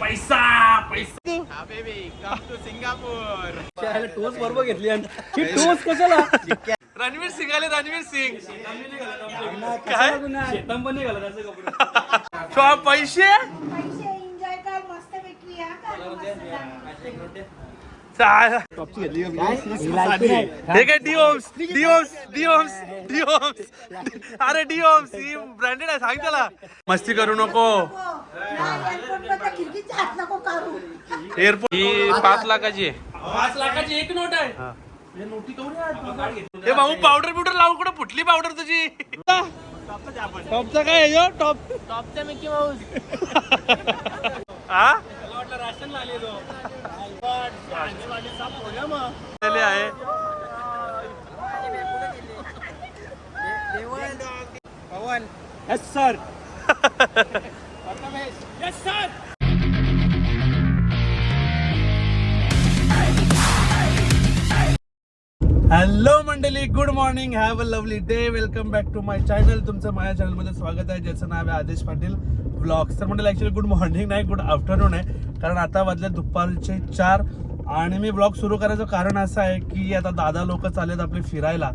पैसा पैसा. टोस बरोबर घेतली आणि ही टोस कशाला? रणवीर सिंग आले रणवीर सिंग. काय? पण निघाला त्याचे कपडे. पैसे? हा काय डिओम्स डिओम्स डिओम्स डिओम्स अरे डिओम्स ही ब्रँडेड आहे सांग त्याला. मस्ती करू नको. एअरपोर्ट ही पाच लाखाची आहे. पाच लाखाची एक नोट आहे. हा. भाऊ पावडर बिवडर लावून कुठं फुटली पावडर तुझी? टॉपचा काय आहे टॉप टॉपचा मिकी माऊस हा? राशन आलेलो. आहे. Yes sir yes sir hello मंडळी. Good morning have a lovely day welcome back to my channel तुमचं माझ्या चॅनलमध्ये स्वागत आहे. ज्याचं नाव आहे आदेश पाटील ब्लॉग्स तर मंडळी ॲक्च्युली गुड मॉर्निंग नाही गुड आफ्टरनून आहे. कारण आता वाजले दुपारचे चार आणि मी ब्लॉग सुरू करायचं कारण असं आहे की आता दादा लोक चाललेत आपले फिरायला.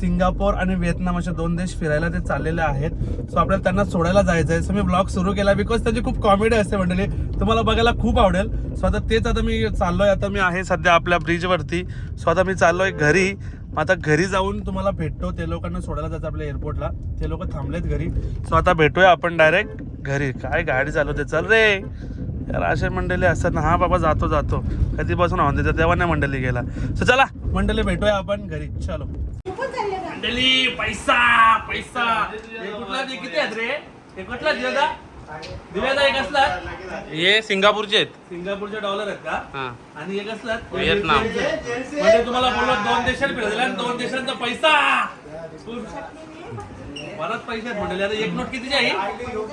सिंगापूर आणि व्हिएतनाम असे दोन देश फिरायला ते चाललेले आहेत. सो आपल्याला त्यांना सोडायला जायचं आहे सो मी ब्लॉग सुरू केला बिकॉज त्याची खूप कॉमेडी असते मंडळी. तुम्हाला बघायला खूप आवडेल. सो आता तेच आता मी चाललोय. आता मी आहे सध्या आपल्या ब्रिजवरती सो आता मी चाललोय घरी. आता घरी जाऊन तुम्हाला भेटतो. ते लोकांना सोडायला जायचं आपल्या एअरपोर्टला ते लोक थांबलेत घरी. सो आता भेटूया आपण डायरेक्ट घरी. काय गाडी चालवते? चल रे. यार असे मंडळी असतात ना हा बाबा जातो जातो. कधीपासून आहोत देतात तेव्हा नाही मंडळी गेला. सो चला मंडळी भेटूया आपण घरी. चलो. मंडळी पैसा पैसा. हे किती आहेत रे? कुठला एक असला हे सिंगापूरचे आहेत. सिंगापूरचे डॉलर आहेत का? हा. आणि एक असलात व्हिएतनाम. म्हणजे तुम्हाला बोललो दोन देशात फिरले आणि दोन देशांचा पैसा. पैसे आहेत आता एक नोट कितीची आहे?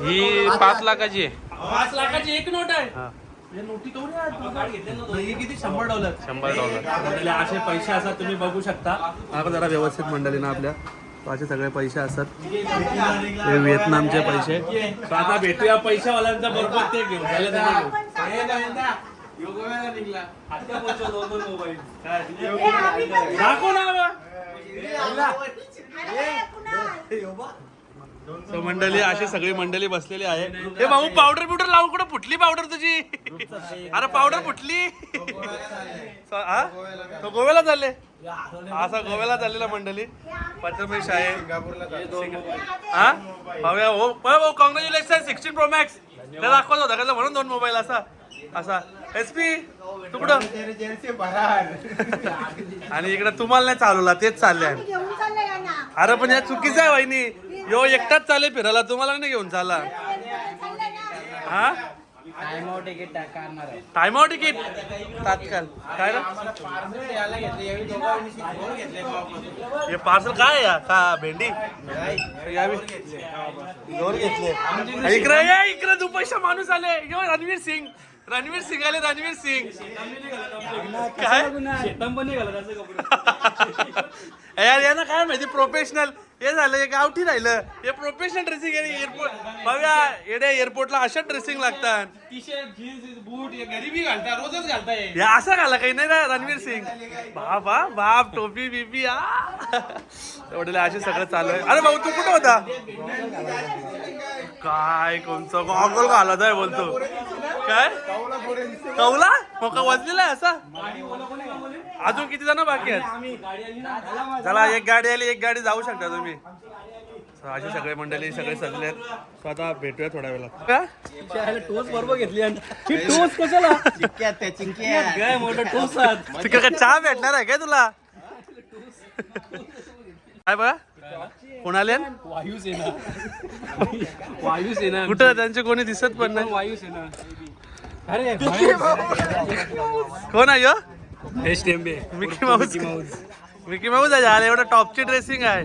ही पाच लाखाची आहे. पाच लाखाची एक नोट आहे. हा. हे नोटी ही किती? शंभर डॉलर. शंभर डॉलर. असे पैसे असतात तुम्ही बघू शकता. हा जरा व्यवस्थित मंडळी ना आपल्या. तो असे सगळे पैसे असतात. हे व्हिएतनामचे पैसे. तो आता भेटूया पैशावाल्यांचा बरोबर ते घेऊन. झाले दाखव ना. So मंडळी अशी सगळी मंडळी बसलेली आहे. हे भाऊ पावडर बिवडर लावून कुठं फुटली पावडर तुझी? अरे पावडर फुटली? हा? तो गोव्याला चालले? असा गोव्याला चाललेला मंडळी. पत्रमेश आहे. हा भाऊया हो कॉंग्रॅच्युलेशन सिक्स्टीन प्रो मॅक्स त्याला दाखवत होता का म्हणून दोन मोबाईल असा. असा. एस पी तू कुठं? आणि इकडे तुम्हाला नाही चालवला तेच चालले अरे पण या चुकीचं आहे वहिनी. यो एकटाच चाले फिरायला. तुम्हाला नाही घेऊन ना हा? तिकीट टाइम आउट तिकीट तात्काळ काय हे पार्सल काय? का भेंडी? घेतले. इकडे ये इकडे माणूस आले. यो रणवीर सिंग. रणवीर सिंग आले रणवीर सिंग. काय? पण कपडे. यार यांना काय माहिती? प्रोफेशनल हे झालं हे गावठी राहिलं. हे प्रोफेशनल ड्रेसिंग आहे एअरपोर्ट बघा येड्या एअरपोर्टला अशा ड्रेसिंग लागतात. टी शर्ट जीन्स बूट हे घरी बी घालता रोजच घालताय हे. असं घाला काही नाही ना रणवीर सिंग. बाबा बाप टोपी बिपी आ. असे सगळं चालू आहे. अरे भाऊ तू कुठं होता? काय कोणचं? गॉगल घालत आहे बोलतो. काय? कौला? मग का वजलेला आहे असा? अजून किती जण बाकी आहेत? चला एक गाडी आली एक गाडी जाऊ शकता तुम्ही. So, अशी सगळे मंडळी सगळे सजले आहेत. आता भेटूया थोड्या वेळात. का टोस बरोबर घेतली आणि ही टोस कशाला? काय मोठं टोस काय चहा भेटणार आहे काय तुला? काय बघा कोण आले वायुसेना. वायुसेना. कुठं त्यांचे कोणी दिसत पण नाही. वायुसेना. अरे कोण आहे मिकी माऊस. Mickey Mouse. आहे एवढं टॉपची ड्रेसिंग आहे.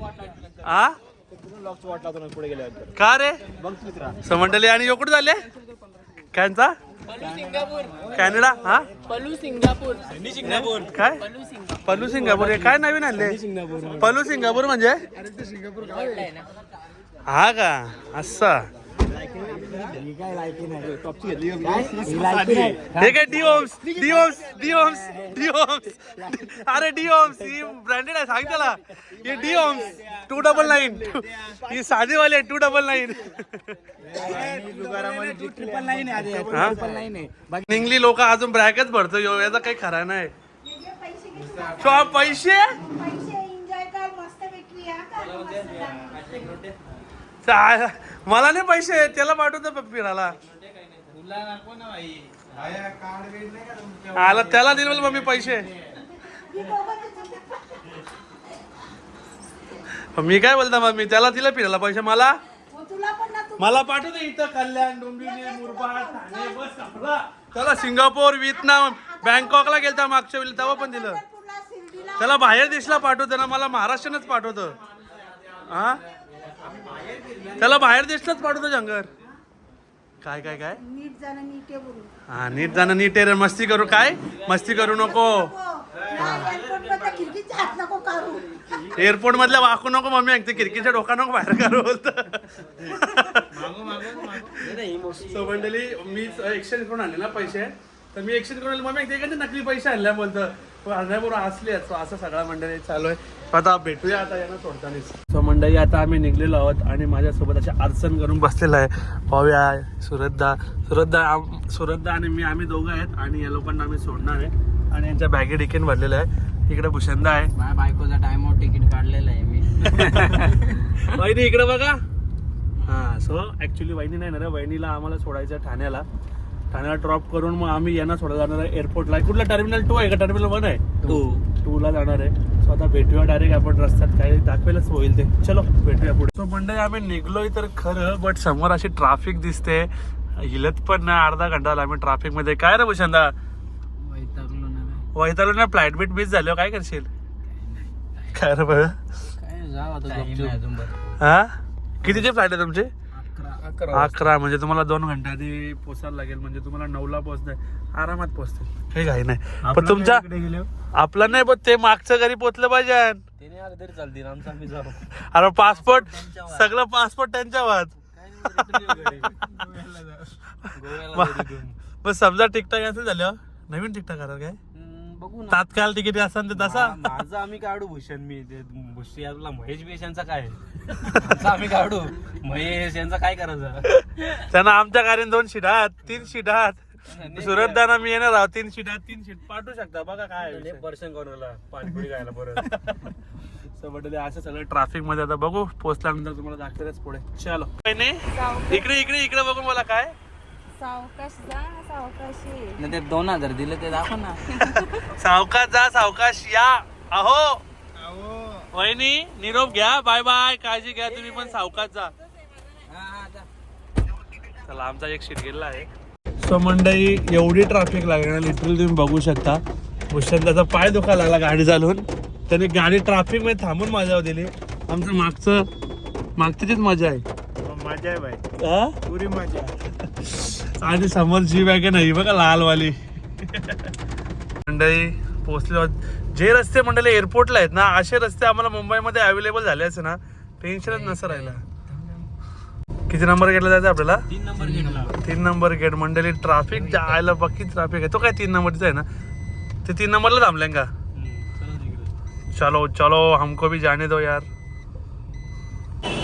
हा का रे? समंडली आणि योकुड झाले? कायचा कॅनडा हा? पलू सिंगापूर. सिंगापूर. काय? पलू सिंगापूर. हे काय नवीन आणले? सिंगापूर. पलू सिंगापूर म्हणजे? हा का? असा. हे काय डिओम्स डिओम्स डिओम्स डिओम्स अरे डिओम्स ही ब्रँडेड आहे सांग त्याला. ही डिओम्स टू डबल नाईन ही साधीवाली आहे टू डबल नाईन निंगली लोक अजून ब्रॅकच भरतो यो, याचा काही खरा नाही. घे पैसे? घे शॉ पैसे पैसे एन्जॉय कर मस्त पैकी हा का? मस्त. चा- मला नाही पैसे त्याला पाठवतो फिरायला आला त्याला दिले मम्मी पैसे. मी काय बोलता मग मी त्याला दिलं फिरायला पैसे मला? मला पाठवतो इथं कल्याण डोंबिवली मुरबाड ठाणे बस संपला. त्याला सिंगापूर व्हिएतनाम बँकॉकला गेलता मागच्या वेळी तेव्हा पण दिलं. त्याला बाहेर देशला पाठवतं ना मला महाराष्ट्रानंच पाठवतं. हा? त्याला बाहेर देशलाच पाठवतो जंगर काय काय काय? नीट जाणं नीट आहे बोलू हा नीट जाणं नीट आहे रे. मस्ती करू काय? मस्ती करू नको. एअरपोर्टमध्ये खिडकीच्या हात नको काढू. एअरपोर्ट मधल्या वाकू नको मम्मी. ऐकते खिडकीच्या डोका नको बाहेर करू बोलत. सो मंडळी मी एक्सचेंज करून आणले ना पैसे. तर मी एक्सचेंज करून आणले. मम्मी ऐकते का ते नकली पैसे आणल्या बोलतं. पण आणल्याबरोबर. So असं सगळा मंडळी चालू आहे. आता भेटूया आता यांना सोडतानीच. सो मंडळी आता आम्ही निघलेलो आहोत आणि माझ्यासोबत असे आरसन करून बसलेलं आहे. पाव्या सुरतदा. सुरतदा आम- सुरतदा आणि मी आम्ही दोघं आहेत आणि या लोकांना आम्ही सोडणार आहे. आणि यांच्या बॅगे डिकेन भरलेलं आहे इकडे भूषंदा आहे. माझ्या बायकोचा टाइमआउट तिकीट काढलेलं आहे मी. वहिनी इकडे बघा. हा सो ऍक्च्युली वहिनी नाही ना रे? वहिनीला आम्हाला सोडायचं आहे ठाण्याला. ठाण्याला ड्रॉप करून मग आम्ही यांना सोडायला जाणार आहे एअरपोर्टला कुठला टर्मिनल टू आहे का? टर्मिनल वन आहे? टू टू ला जाणार आहे. सो आता भेटूया डायरेक्ट आपण रस्त्यात. काय दाखवायलाच होईल ते. चलो भेटूया पुढे. सो मंडळी आम्ही निघलोय तर खरं बट समोर अशी ट्राफिक दिसते. हिलत पण नाही अर्धा घंटा आला आम्ही ट्राफिकमध्ये. काय रे भूषंदा वैतागलो ना फ्लाईट बीट मिस झाल्यावर काय करशील? काय रे बघ हा? कितीचे फ्लाईट आहे तुमचे? अकरा म्हणजे तुम्हाला दोन घंटे आधी पोचायला लागेल म्हणजे तुम्हाला नऊला पोहोचते आरामात पोहोचते काही घाई नाही पण तुमच्या आपला नाही पण ते मागच्या घरी पोहोचलं पाहिजे. अरे पासपोर्ट सगळं पासपोर्ट त्यांच्यावर. पण समजा टिकटॉक असेल झालं नवीन टिकटॉक करा काय? बघू ना. तात्काळ तिकीट असेल तर तसा? मा- माझं आम्ही काढू भूषण मी ते भूषी यातला महेश बेश यांचा काय? आमचं आम्ही काढू. महेश यांचा काय करायचं? त्यांना आमच्या गाडीने दोन सीट आहात तीन सीट आहात. सुरत दाना मी येणार आहोत. तीन सीट आहात तीन सीट. पाठवू शकता बघा काय आहे विषय. पर्सन कोणाला? पाणीपुरी खायला परत. but ते असं सगळं ट्रॅफिकमध्ये आता बघू. पोहोचल्यानंतर तुम्हाला दाखवतेच पुढे. चलो. इकडे इकडे इकडे बघू मला काय. सावकाश जा सावकाशी नाही ते दोन हजार दिले ते दाखव ना. सावकाश जा सावकाश या. अहो. वहिनी निरोप घ्या. Bye bye. काळजी घ्या. तुम्ही पण सावकाश जा. चला आमचा एक सीट गेला आहे. सो मंडई एवढी ट्रॅफिक लागणार लिटरली तुम्ही बघू शकता. भूषण त्याचा पाय दुखायला लागला गाडी चालवून. त्याने गाडी ट्रॅफिकमध्ये थांबून माझ्यावर दिली. आमचं मागचं मागची तीच मजा आहे. मजा आहे भाई. हा? पुरी मजा आणि समोर जी वॅगन आहे बघा लालवाली. मंडळी पोहोचले. जे रस्ते मंडळी एअरपोर्टला आहेत ना असे रस्ते आम्हाला मुंबईमध्ये अवेलेबल झाले असे ना टेन्शनच नसं राहिला. किती नंबर गेटला जायचं आपल्याला? तीन नंबर घेतला तीन नंबर गेट मंडळी ट्रॅफिक जायला बाकी ट्रॅफिक आहे. तो काय तीन नंबरचा आहे ना? ते तीन नंबरला थांबले का? चलो चलो हमको भी जाने दो यार.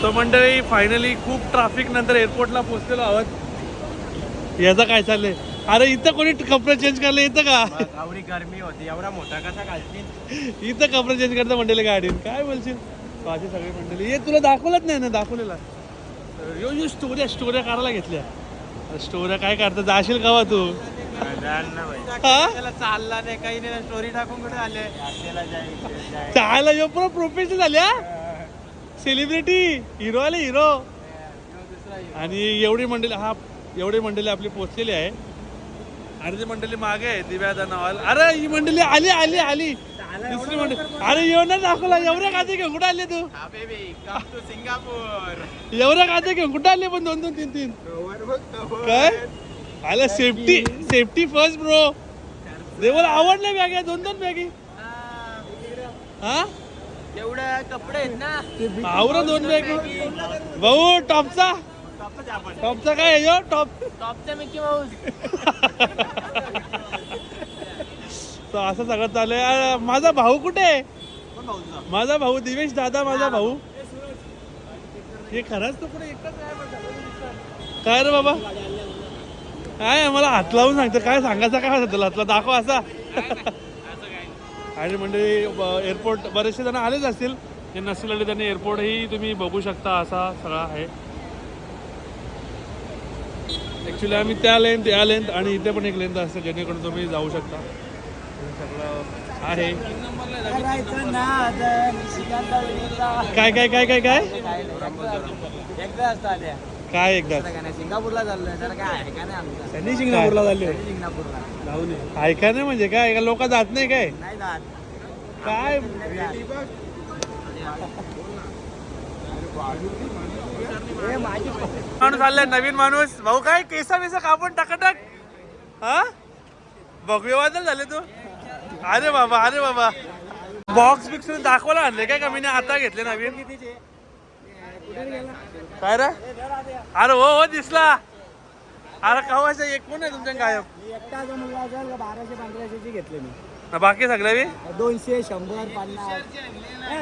तो मंडळी फायनली खूप ट्रॅफिक नंतर एअरपोर्टला पोहोचलेलो आहोत. याचं काय चाललंय? अरे इथं कोणी कपडे चेंज करायला येतं का? आवडी गरमी होती एवढा मोठा कसा घालतील इथं कपडे चेंज करता मंडळी गाडीत. काय बोलशील? माझी सगळी मंडळी ये तुला दाखवलंच नाही ना दाखवलेला. यो यो स्टोऱ्या स्टोऱ्या करायला घेतल्या. स्टोऱ्या काय करता जाशील का तू? हा? त्याला चालला नाही काही नाही स्टोरी टाकून कुठे आले? चायला यो पुरा प्रोफेशनल झाल्या सेलिब्रिटी हिरो आले हिरो आणि एवढी मंडळी हा एवढी मंडळी आपली पोचलेली आहे. आणि ती मंडळी मागे आहे दिव्या नावाल अरे ही मंडळी आली आली आली. दुसरी मंडळी. अरे येऊन दाखवला. एवढ्या खाते घेऊन कुठं आले तू. सिंगापूर एवढ्या खाते घेऊन कुठं आले पण दोन दोन तीन तीन. काय? आला सेफ्टी सेफ्टी फर्स्ट ब्रो देवाला आवडल्या बॅग आहे. दोन दोन बॅगी हा? एवढे कपडे आहेत ना. आवरा दोन बॅग भाऊ टॉपचा टॉपचा काय आहे? टॉप. टॉपचा मिकी माऊस. तर असं सगळं चालू आहे. माझा भाऊ कुठे आहे? माझा भाऊ दिवेश दादा माझा भाऊ. हे खरंच तो कुठे? एकटाच आहे. काय रे बाबा? काय मला हात लावून सांगतो. काय सांगायचं काय होतं तुला? तुला दाखव असा. आणि म्हणजे एअरपोर्ट बरेचसे जण आलेच असतील. जे आले त्यांनी एअरपोर्टही तुम्ही बघू शकता असा सगळा आहे. ॲक्च्युली आम्ही त्या लेंथ या लेंथ आणि इथे पण एक लेंथ असते जेणेकरून तुम्ही जाऊ शकता. सगळं आहे. काय काय काय काय काय? एकदा असतं काय एकदा? सिंगापूरला चाललोय तर काय आहे नाही त्यांनी सिंगापूरला झाले सिंगापूरला ऐका नाही म्हणजे काय लोक जात नाही काय? नाही जात काय? माणूस आलाय नवीन माणूस. भाऊ काय केसा बिसा कापून टाकाटाक हा? बघूया वादल झाले तू? अरे बाबा अरे बाबा. बॉक्स बिक्स दाखवायला आणले काय कमीने आता घेतले नवीन. काय रे? अरे हो हो दिसला. अरे कवायचा एक कोण आहे तुमच्या गायब? बाराशे पंधराशेची घेतले मी बाकी सगळे दोनशे शंभर पन्नास.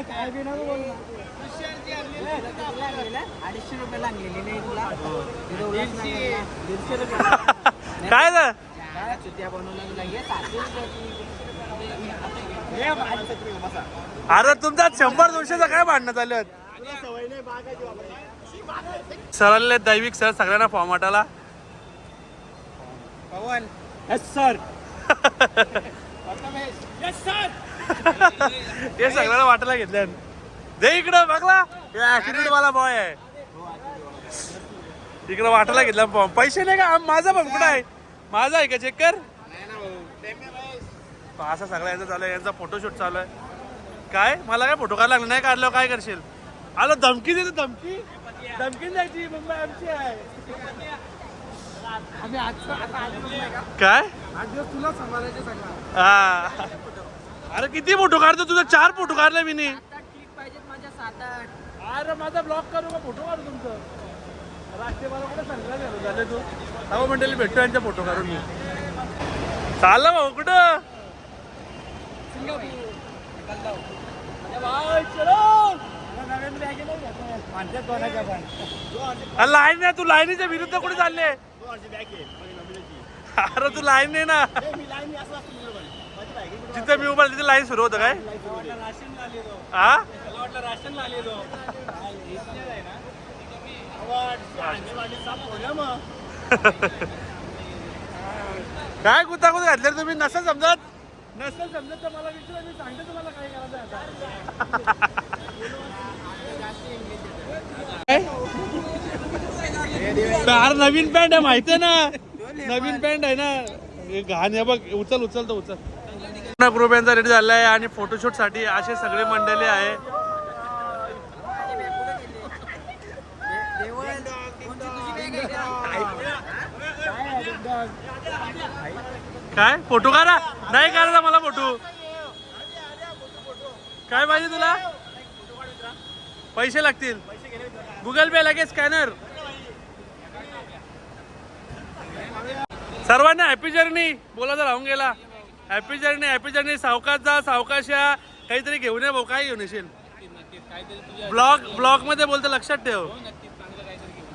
काय बी नको अडीचशे रुपये लागलेली नाही तुला तुला उगाच नाही लागला. दीडशे रुपये काय चुत्या सातशे बसा. अरे तुमचा शंभर दोनशेचा काय भांडणं चालू आहेत तुला सवय नाही बागाची वापरायची. सरळले दैविक सर सगळ्यांना फॉर्मॅटाला पवन येस सर हे सगळ्यांना वाटायला घेतल्या दे इकडं बघला ऍटिट्यूड वाला बॉय आहे. इकडं वाटायला घेतला पैसे नाही का? माझा पण कुठं आहे? माझा आहे का? चेक कर. असा सगळा यांचा चालू आहे. यांचा फोटोशूट चालू आहे. काय? मला काय फोटो काढला नाही काढल्यावर काय करशील? आलो धमकी देतो धमकी. धमकी द्यायची मुंबई आमची आहे. नाही काय? हा. अरे किती फोटो काढतो? तुझा चार फोटो काढले मी पाहिजेत माझ्या सात आठ. अरे माझा ब्लॉग करू का? फोटो काढू तुमचं? राष्ट्रीय मला कुठे सांगला झाले तू? तेव्हा मंडळी भेटतो यांचा फोटो काढून मी. चाललं भाऊ कुठं? लाईन नाही तू लाईनीच्या विरुद्ध कुठे चालले? अरे तू लाईन नाही ना. जिथे मी उभा तिथे लाईन सुरू होतं काय? हा काय गुतागुत घातले तुम्ही? नसं समजत? नसं समजत तर मला विचारा मी सांगते तुम्हाला काय करायचं? अरे नवीन पॅन्ट आहे माहिती आहे ना? नवीन पॅन्ट आहे ना? घाण आहे बघ उचल उचल तर उचल. पूर्ण ग्रुप यांचा रेडी झाला आहे आणि फोटोशूटसाठी असे सगळे मंडळी आहे. काय? फोटो काढा. नाही काढा मला फोटो काय पाहिजे तुला? पैसे लागतील. गुगल पे लगेच स्कॅनर सर्वांना हॅपी जर्नी बोला जर राहून गेला. हॅपी जर्नी हॅपी जर्नी सावकाश जा सावकाश या. काहीतरी घेऊन ये भाऊ काय घेऊन येशील? ब्लॉग ब्लॉगमध्ये बोलतो लक्षात ठेव.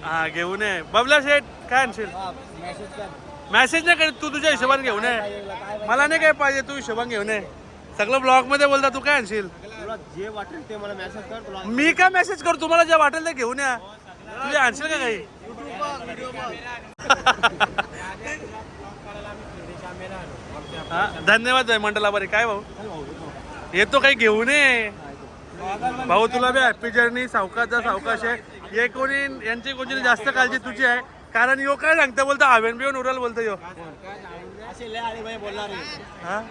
हा घेऊन ये. बबला शेठ काय आणशील? मेसेज नाही करीत तू तुझ्या हिशोबाने घेऊन ये. मला नाही काय पाहिजे तू हिशोबाने घेऊन ये. सगळं ब्लॉगमध्ये बोलता तू काय आणशील? जे वाटेल ते मला मेसेज कर मी काय मेसेज करू? तुम्हाला जे वाटेल ते घेऊन या. तुझे आणशील का काही? हा, धन्यवाद आहे मंडळा बरे काय भाऊ? येतो काही घेऊन ये. भाऊ तुला बी हॅपी जर्नी सावकाश जा सावकाश आहे. ये कोणी यांची कोणी जास्त काळजी तुझी आहे? कारण यो काय सांगता बोलतो? हवेन बिवून उराल बोलतो यो. हा?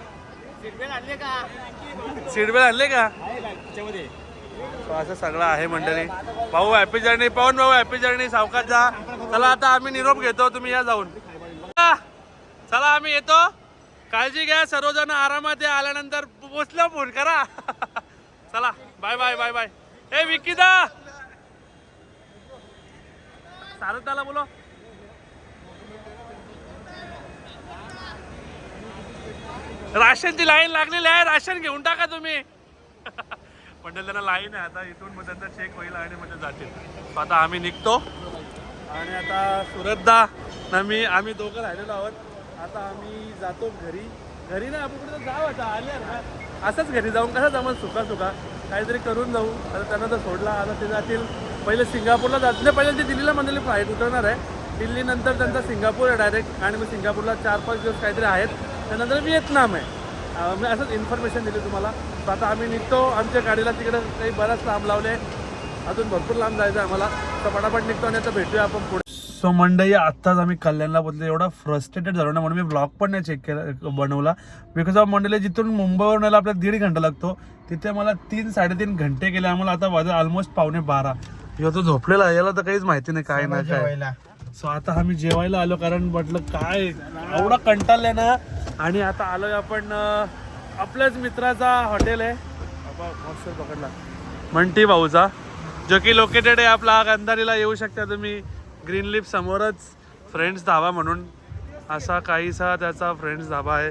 सीटबेल्ट आणले का? असं सगळं आहे मंडळी. भाऊ हॅपी जर्नी पाहून भाऊ हॅपी जर्नी सावकाश जा चला आता आम्ही निरोप घेतो तुम्ही या जाऊन. चला आम्ही येतो. काळजी घ्या सर्वजण आरामात या आल्यानंतर पोचलं फोन करा. चला बाय बाय बाय बाय हे विकीदा सारदाला बोलो राशनची लाईन लागलेली आहे राशन घेऊन टाका तुम्ही. म्हणजे त्यांना लाईन आहे आता इथून मग त्यांचा चेक होईल आणि म्हणजे जातील. आता आम्ही निघतो. आणि आता सुरतदा ना मी आम्ही दोघं राहिलेलो आहोत. आता आम्ही जातो घरी. घरी ना आपण कुठे जाऊ आता आले ना. असंच घरी जाऊन कसं जमल? सुका सुका काहीतरी करून जाऊ. आता त्यांना तर सोडला आता ते जातील. पहिले सिंगापूरला जात पहिले ते दिल्लीला म्हणलेले फ्लाईट उतरणार आहे. दिल्लीनंतर त्यांचा सिंगापूर आहे डायरेक्ट आणि मग सिंगापूरला चार पाच दिवस काहीतरी आहेत. त्यानंतर व्हिएतनाम आहे. मी असंच इन्फॉर्मेशन दिली तुम्हाला. तर आता आम्ही निघतो. आमच्या गाडीला तिकडं काही बराच लांब लावले. अजून भरपूर लांब जायचं आहे आम्हाला. तर पटापट निघतो आणि आता भेटूया आपण पुढे. सो मंडई आत्ताच आम्ही कल्याणला बोलतो एवढा फ्रस्ट्रेटेड झालो ना म्हणून मी ब्लॉग पण नाही चेक केला बनवला. बिकॉज ऑफ मंडईला जिथून मुंबईवरून यायला आपल्याला दीड घंटा लागतो. तिथे मला तीन साडेतीन घंटे गेले. आम्हाला आता वाजत ऑलमोस्ट पावणे बारा. ह्यो तो झोपलेला याला तर काहीच माहिती नाही काय ना काय. सो आता आम्ही जेवायला आलो कारण म्हटलं काय? एवढा कंटाळलंय ना. आणि आता आलोय आपण आपल्याच मित्राचा हॉटेल आहे. पकडला. मंटी भाऊचा जो की लोकेटेड आहे आपला अंधारीला येऊ शकता तुम्ही. ग्रीन लिप समोरच फ्रेंड्स धाबा म्हणून. असा काहीसा त्याचा फ्रेंड्स धाबा आहे.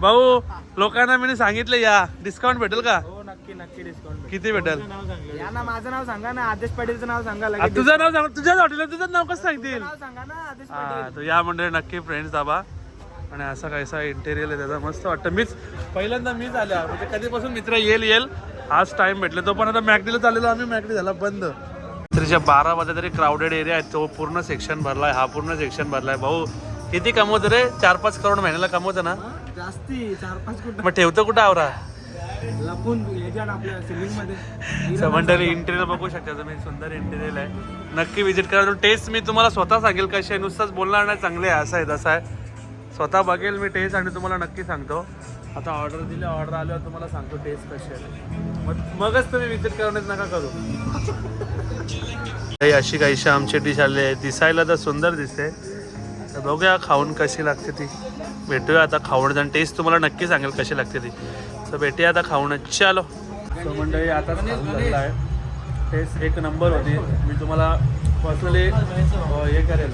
भाऊ लोकांना मी सांगितलं या. डिस्काउंट भेटेल का? हो नक्की नक्की डिस्काउंट किती भेटेल? या ना माझं नाव सांगा ना. आदेश पाटीलचं नाव सांगा आ, लगेच तुझं नाव सांग तुझ्याच हॉटेल तुझं नाव कसं सांगतील? नाव सांगा ना आदेश हा तर या मंडळी नक्की फ्रेंड्स दाबा आणि असा काहीसा इंटेरियर आहे त्याचा. मस्त वाटतं. मीच पहिल्यांदा मीच आल्या म्हणजे कधीपासून मित्र येईल येईल. आज टाइम भेटले. तो पण आता मॅगडीला चाललेलो. आम्ही मॅगडी झाला बंद. रात्रीच्या बारा वाजता तरी क्राऊडेड एरिया आहे. तो पूर्ण सेक्शन भरलाय. हा पूर्ण सेक्शन भरलाय. भाऊ किती कमवतो रे? चार पाच करोड महिन्याला कमवतो ना? जास्ती. चार पाच मग ठेवतो कुठं आवरा? लपून मध्ये. इंटेरियर बघू शकता तुम्ही. सुंदर इंटेरियर आहे. नक्की विजिट करा. टेस्ट मी तुम्हाला स्वतः सांगेल कशी आहे. नुसतंच बोलणार नाही चांगले आहे असं आहे तसं आहे. स्वतः बघेल मी टेस्ट आणि तुम्हाला नक्की सांगतो. आता ऑर्डर दिली ऑर्डर आल्यावर तुम्हाला सांगतो टेस्ट कशी आहे. मग मगच तुम्ही विजिट करण्यात नका करू. काही अशी काहीशी आमची डिश आली आहे. दिसायला तर सुंदर दिसते. तर बघूया खाऊन कशी लागते ती. भेटूया आता खाऊन आणि टेस्ट तुम्हाला नक्की सांगेल कशी लागते ती. तर भेटूया आता खाऊन. चालो. मंडळी आता झालेला आहे. टेस्ट एक नंबर होती. मी तुम्हाला पर्सनली हे करेल.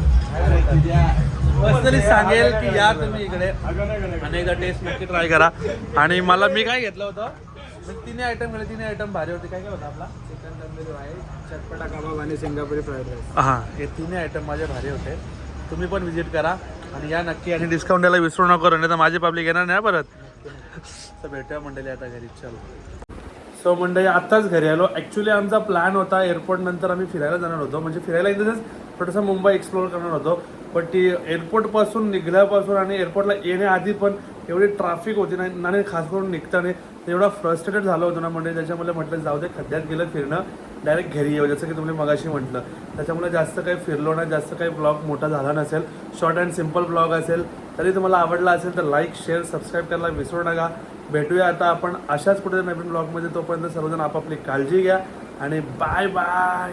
पर्सनली सांगेल की या तुम्ही इकडे. अनेकदा टेस्ट नक्की ट्राय करा. आणि मला मी काय घेतलं होतं? मी तिन्ही आयटम घेतले तिन्ही आयटम भारी होते. काय काय होतं आपला? चिकन तंदुरी आहे चटपटा कबाब आणि सिंगापुरी फ्राईड राईस. हां हे तिन्ही आयटम माझे भारी होते. तुम्ही पण विजिट करा आणि या नक्की आणि डिस्काउंट द्यायला विसरू नका नाही तर माझी पब्लिक येणार नाही परत. तर भेटूया मंडळी आता घरी. चल. सो मंडळी आत्ताच घरी आलो. ॲक्च्युली आमचा प्लॅन होता एअरपोर्ट नंतर आम्ही फिरायला जाणार होतो. म्हणजे फिरायला इन द थोडंसं मुंबई एक्सप्लोअर करणार होतो. पण ती एअरपोर्टपासून निघल्यापासून आणि एअरपोर्टला येण्याआधी पण एवढी ट्रॅफिक होती ना आणि खास करून निघताना. ते एवढा फ्रस्ट्रेटेड झालं होतं ना म्हणजे त्याच्यामुळे म्हटलं जाऊ दे खड्ड्यात गेलं फिरणं डायरेक्ट घरी येऊ. जसं की तुम्ही मगाशी म्हटलं. त्याच्यामुळे जास्त काही फिरलो नाही जास्त काही ब्लॉग मोठा झाला नसेल. शॉर्ट अँड सिंपल ब्लॉग असेल तरी तुम्हाला आवडला असेल तर लाईक शेअर सबस्क्राईब करायला विसरू नका. भेटूया आता आपण अशाच कुठे नवीन ब्लॉगमध्ये तोपर्यंत सर्वजण आपापली काळजी घ्या. आणि बाय बाय